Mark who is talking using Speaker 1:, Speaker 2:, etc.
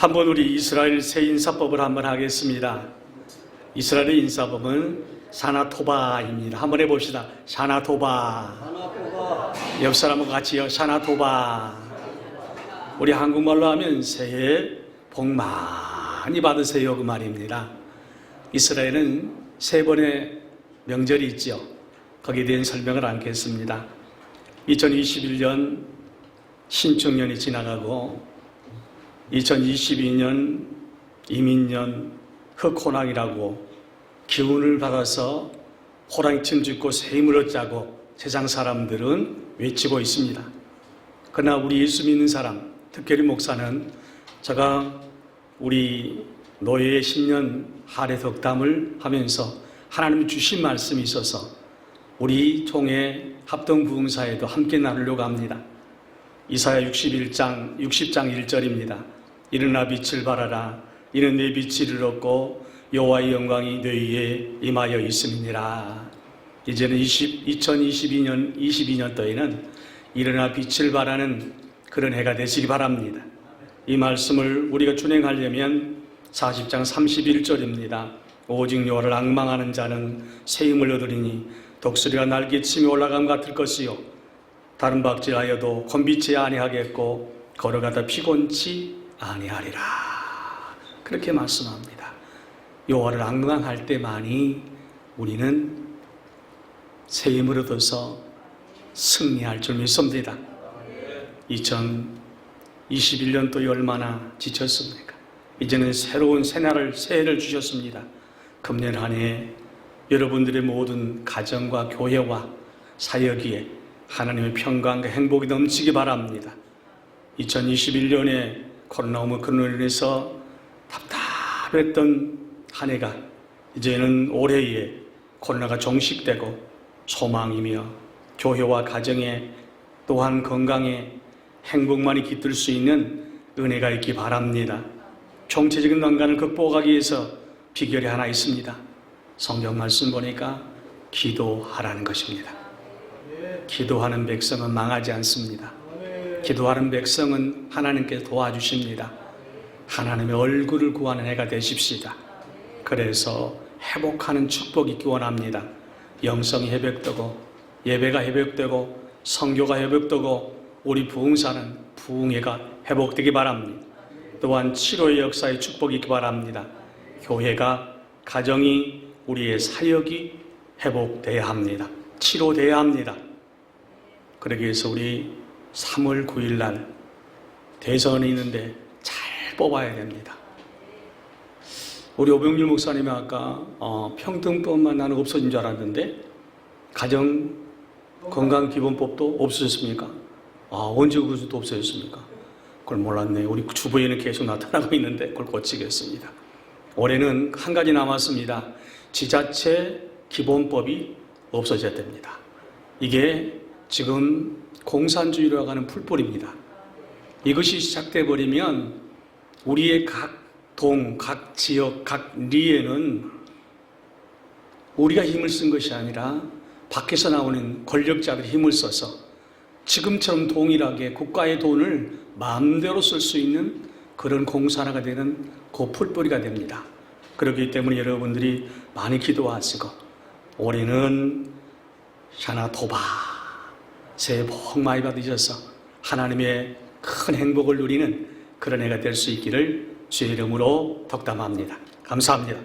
Speaker 1: 한번 우리 이스라엘 새 인사법을 한번 하겠습니다. 이스라엘의 인사법은 샤나토바입니다. 한번 해봅시다.
Speaker 2: 하나보다
Speaker 1: 옆 사람하고 같이요. 샤나토바. 우리 한국말로 하면 새해 복 많이 받으세요 그 말입니다. 이스라엘은 세 번의 명절이 있죠. 거기에 대한 설명을 않겠습니다. 2021년 신축년이 지나가고 2022년 이민년 흑호랑이라고 기운을 받아서 호랑이춤 짓고 새 힘을 얻자고 세상 사람들은 외치고 있습니다. 그러나 우리 예수 믿는 사람, 특별히 목사는 제가 우리 노예의 신년 할애 덕담을 하면서 하나님 주신 말씀이 있어서 우리 총회 합동부흥사에도 함께 나누려고 합니다. 이사야 61장 60장 1절입니다. 일어나 빛을 발하라 이는 내 빛을 잃었고 여호와의 영광이 내 위에 임하여 있음이니라. 이제는 20, 2022년 22년도에는 일어나 빛을 발하는 그런 해가 되시기 바랍니다. 이 말씀을 우리가 준행하려면 40장 31절입니다. 오직 여호와를 앙망하는 자는 새 힘을 얻으리니 독수리가 날개치며 올라감 같을 것이요 다른 박질하여도 건비치 아니하겠고 걸어가다 피곤치 아니하리라 그렇게 말씀합니다. 여호와를 앙망할 때만이 우리는 새 힘을 얻어서 승리할 줄 믿습니다. 2021년도에 얼마나 지쳤습니까? 이제는 새로운 새날을 새해를 주셨습니다. 금년 한 해 여러분들의 모든 가정과 교회와 사역에 하나님의 평강과 행복이 넘치기 바랍니다. 2021년에 코로나 오미크론으로 인해서 답답했던 한 해가 이제는 올해에 코로나가 종식되고 소망이며 교회와 가정에 또한 건강에 행복만이 깃들 수 있는 은혜가 있기 바랍니다. 총체적인 난간을 극복하기 위해서 비결이 하나 있습니다. 성경 말씀 보니까 기도하라는 것입니다. 기도하는 백성은 망하지 않습니다. 기도하는 백성은 하나님께 도와주십니다. 하나님의 얼굴을 구하는 해가 되십시다. 그래서 회복하는 축복이 있기 원합니다. 영성이 회복되고 예배가 회복되고 성교가 회복되고 우리 부흥사는 부흥회가 회복되기 바랍니다. 또한 치료의 역사의 축복이 있기 바랍니다. 교회가 가정이 우리의 사역이 회복돼야 합니다. 치료돼야 합니다. 그러기 위해서 우리 3월 9일 날 대선이 있는데 잘 뽑아야 됩니다. 우리 오병률 목사님이 아까 어, 평등법만 나는 없어진 줄 알았는데 가정 건강 기본법도 없어졌습니까? 아 언제 그것도 없어졌습니까? 그걸 몰랐네. 우리 주부에는 계속 나타나고 있는데 그걸 고치겠습니다. 올해는 한 가지 남았습니다. 지자체 기본법이 없어져야 됩니다. 이게 지금 공산주의로 가는 풀뿌리입니다. 이것이 시작돼 버리면 우리의 각 동, 각 지역, 각 리에는 우리가 힘을 쓴 것이 아니라 밖에서 나오는 권력자들이 힘을 써서 지금처럼 동일하게 국가의 돈을 마음대로 쓸 수 있는 그런 공산화가 되는 그 풀뿌리가 됩니다. 그렇기 때문에 여러분들이 많이 기도하시고 올해는 샤나토바 새해 복 많이 받으셔서 하나님의 큰 행복을 누리는 그런 해가 될 수 있기를 주의 이름으로 덕담합니다. 감사합니다.